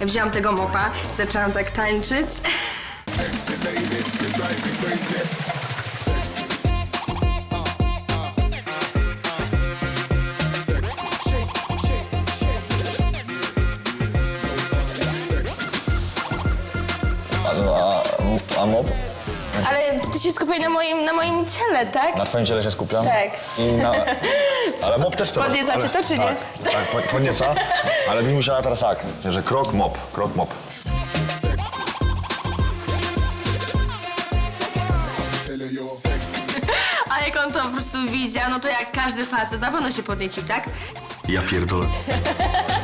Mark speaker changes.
Speaker 1: Wzięłam tego mopa, zaczęłam tak tańczyć.
Speaker 2: A, a, a mop?
Speaker 1: Ale ty się skupiaj na moim, na moim ciele, tak?
Speaker 2: Na twoim ciele się skupiam?
Speaker 1: Tak.
Speaker 2: I na... Ale mop też to...
Speaker 1: Podniecacie
Speaker 2: ale-
Speaker 1: to, czy nie?
Speaker 2: Tak, tak pod- podnieca. Ale byś musiała teraz tak, że krok, mop, krok, mop.
Speaker 1: A jak on to po prostu widział, no to jak każdy facet, na pewno się podniecił, tak?
Speaker 2: Ja pierdolę.